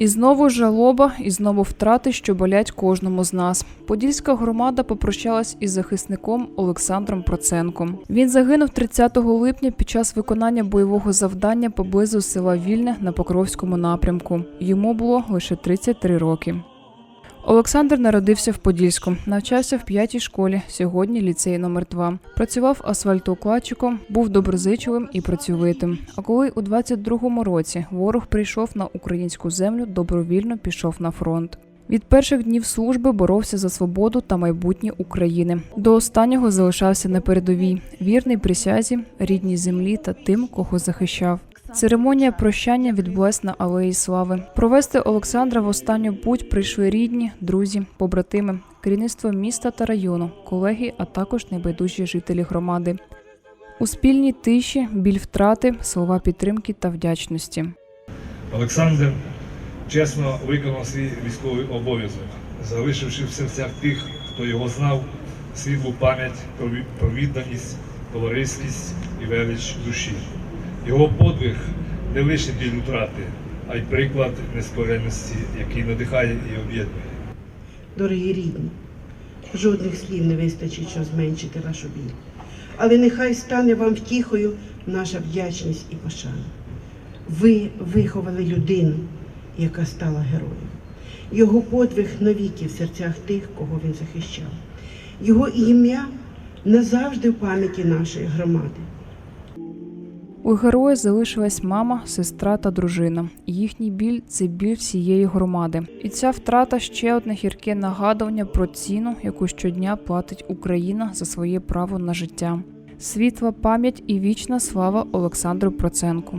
І знову жалоба, і знову втрати, що болять кожному з нас. Подільська громада попрощалась із захисником Олександром Проценком. Він загинув 30 липня під час виконання бойового завдання поблизу села Вільне на Покровському напрямку. Йому було лише 33 роки. Олександр народився в Подільську, навчався в п'ятій школі, сьогодні ліцей номер 2 Працював асфальтоукладчиком, був доброзичливим і працьовитим. А коли у 22-му році ворог прийшов на українську землю, добровільно пішов на фронт. Від перших днів служби боровся за свободу та майбутнє України. До останнього залишався на передовій, вірний присязі, рідній землі та тим, кого захищав. Церемонія прощання відбулась на Алеї Слави. Провести Олександра в останню путь прийшли рідні, друзі, побратими, керівництво міста та району, колеги, а також небайдужі жителі громади. У спільній тиші біль втрати, слова підтримки та вдячності. Олександр чесно виконав свій військовий обов'язок, залишивши в серцях тих, хто його знав, світлу пам'ять про відданість, товариськість і велич душі. Його подвиг не лише біль втрати, а й приклад нескореності, який надихає і об'єднує. Дорогі рідні, жодних слів не вистачить, щоб зменшити вашу біль. Але нехай стане вам втіхою наша вдячність і пошана. Ви виховали людину, яка стала героєм. Його подвиг навіки в серцях тих, кого він захищав. Його ім'я назавжди в пам'яті нашої громади. У героя залишилась мама, сестра та дружина. Їхній біль це біль всієї громади. І ця втрата ще одне гірке нагадування про ціну, яку щодня платить Україна за своє право на життя. Світла пам'ять і вічна слава Олександру Проценку.